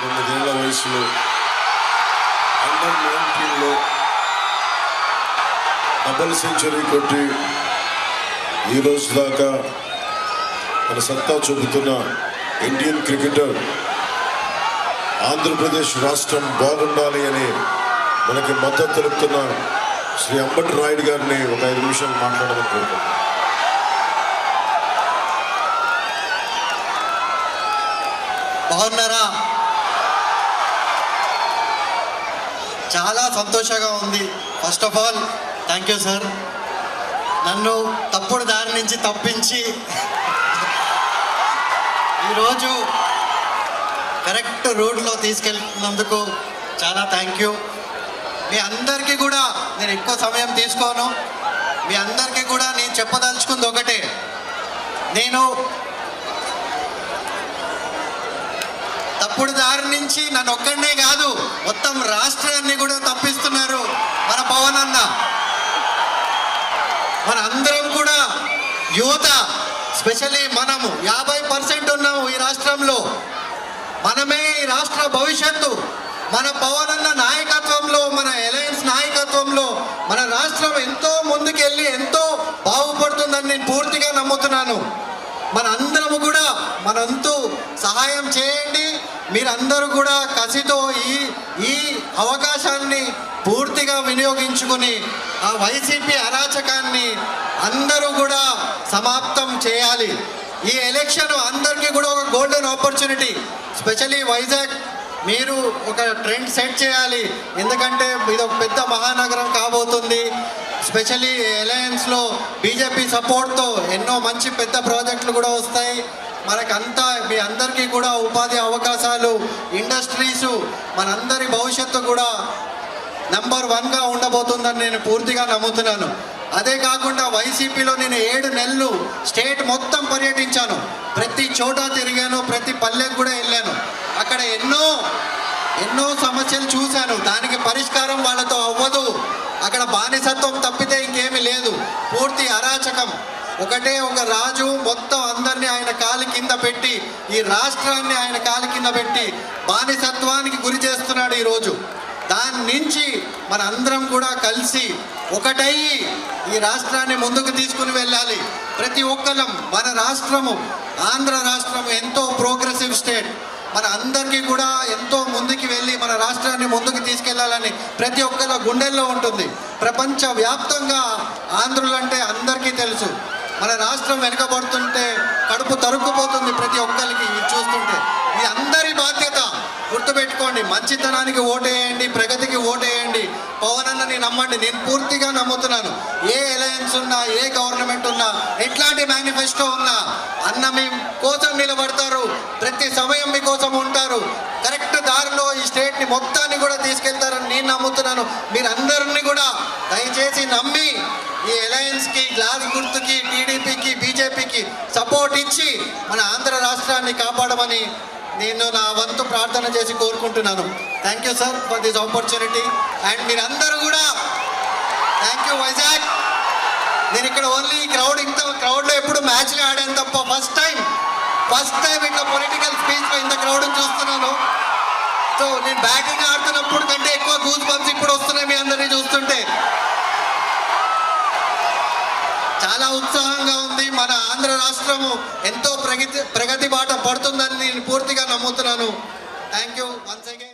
పంతొమ్మిదేళ్ళ వయసులో అండర్ నైన్టీన్లో double century కొట్టి ఈ రోజు దాకా తన సత్తా చూపుతున్న ఇండియన్ క్రికెటర్ ఆంధ్రప్రదేశ్ రాష్ట్రం బాగుండాలి అని మనకి మద్దతు తెలుపుతున్న శ్రీ అంబటి రాయుడు గారిని ఒక ఐదు నిమిషాలు మాట్లాడమని కోరుకుంటున్నాను. బాగున్నారా? చాలా సంతోషంగా ఉంది. First of all thank you sir నన్ను తప్పుడు దారి నుంచి తప్పించి ఈరోజు కరెక్ట్ రూట్లో తీసుకెళ్తున్నందుకు చాలా థ్యాంక్ యూ మీ అందరికీ కూడా నేను ఎక్కువ సమయం తీసుకోను. మీ అందరికీ కూడా నేను చెప్పదలుచుకుంది ఒకటే. నేను తప్పుడు దారి నుంచి నన్ను ఒక్కడనే కాదు మొత్తం రాష్ట్రాన్ని కూడా తప్పిస్తున్నారు మన పవన్ అన్న మన అందరం కూడా యువత స్పెషల్లీ మనము యాభై పర్సెంట్ ఉన్నాము ఈ రాష్ట్రంలో. మనమే ఈ రాష్ట్ర భవిష్యత్తు మన పవన్ అన్న నాయకత్వంలో మన అలయన్స్ నాయకత్వంలో మన రాష్ట్రం ఎంతో ముందుకెళ్ళి ఎంతో బాగుపడుతుందని నేను పూర్తిగా నమ్ముతున్నాను. మన అందరము కూడా మనంతు సహాయం చేయండి. మీరందరూ కూడా కసితో ఈ ఈ అవకాశాన్ని పూర్తిగా వినియోగించుకుని ఆ వైసీపీ అరాచకాన్ని అందరూ కూడా సమాప్తం చేయాలి. ఈ ఎలక్షన్ అందరికీ కూడా ఒక గోల్డెన్ ఆపర్చునిటీ స్పెషలీ వైజాగ్ మీరు ఒక ట్రెండ్ సెట్ చేయాలి. ఎందుకంటే ఇది ఒక పెద్ద మహానగరం కాబోతుంది. స్పెషలీ అలయన్స్లో బీజేపీ సపోర్ట్తో ఎన్నో మంచి పెద్ద ప్రాజెక్టులు కూడా వస్తాయి. మనకంతా మీ అందరికీ కూడా ఉపాధి అవకాశాలు ఇండస్ట్రీసు మనందరి భవిష్యత్తు కూడా నంబర్ వన్గా ఉండబోతుందని నేను పూర్తిగా నమ్ముతున్నాను. అదే కాకుండా వైసీపీలో నేను నెలలు స్టేట్ మొత్తం పర్యటించాను. ప్రతి చోట తిరిగాను ప్రతి పల్లెకు కూడా వెళ్ళాను. అక్కడ ఎన్నో ఎన్నో సమస్యలు చూశాను. దానికి పరిష్కారం వాళ్ళతో అవ్వదు. అక్కడ బానిసత్వం తప్పితే ఇంకేమీ లేదు. పూర్తి అరాచకం. ఒకటే ఒక రాజు మొత్తం అందరినీ ఆయన కాలి కింద పెట్టి ఈ రాష్ట్రాన్ని ఆయన కాలి కింద పెట్టి బానిసత్వానికి గురి చేస్తున్నాడు ఈరోజు. దాని నుంచి మన అందరం కూడా కలిసి ఒకటయ్యి ఈ రాష్ట్రాన్ని ముందుకు తీసుకుని వెళ్ళాలి. ప్రతి ఒక్కరం మన రాష్ట్రము ఆంధ్ర రాష్ట్రం ఎంతో ప్రోగ్రెసివ్ స్టేట్ మన అందరికీ కూడా ఎంతో ముందుకు వెళ్ళి మన రాష్ట్రాన్ని ముందుకు తీసుకెళ్ళాలని ప్రతి ఒక్కరి గుండెల్లో ఉంటుంది. ప్రపంచ వ్యాప్తంగా ఆంధ్రులంటే అందరికీ తెలుసు. మన రాష్ట్రం వెనుకబడుతుంటే కడుపు తరుక్కుపోతుంది ప్రతి ఒక్కరికి ఇది చూస్తుంటే. ఇది అందరి బాధ్యత గుర్తుపెట్టుకోండి. మంచితనానికి ఓటేయండి ప్రగతికి ఓటేయండి. పవన్ అన్నని నమ్మండి. నేను పూర్తిగా నమ్ముతున్నాను. ఏ అలయన్స్ ఉన్నా ఏ గవర్నమెంట్ ఉన్నా అన్న మీ కోసం నిలబడతారు. ప్రతి సమయం మీకోసం ఉంటారు. కరెక్ట్ దారిలో ఈ స్టేట్ని మొత్తాన్ని కూడా తీసుకెళ్తారని నేను నమ్ముతున్నాను. మీరందరినీ కూడా దయచేసి నమ్మి ఈ అలయన్స్కి గ్లాస్ గుర్తుకి టీడీపీకి బీజేపీకి సపోర్ట్ ఇచ్చి మన ఆంధ్ర రాష్ట్రాన్ని కాపాడమని నేను నా వంతు ప్రార్థన చేసి కోరుకుంటున్నాను. Thank you sir for this opportunity. And మీరందరూ కూడా థ్యాంక్ యూ వైజాగ్. నేను ఇక్కడ ఓన్లీ క్రౌడ్ ఇంత క్రౌడ్ ఫస్ట్ టైం ఇట్లా పొలిటికల్ స్పీచ్లో ఇంత క్రౌడ్ చూస్తున్నాను. సో నేను బ్యాటింగ్ ఆడుతున్నప్పుడు కంటే ఎక్కువ గూజ్ బంప్స్ ఇప్పుడు వస్తున్నాయి మీ అందరినీ చూస్తుంటే. చాలా ఉత్సాహంగా ఉంది. మన ఆంధ్ర రాష్ట్రము ఎంతో ప్రగతి ప్రగతి బాట పడుతుందని నేను పూర్తిగా నమ్ముతున్నాను. Thank you once again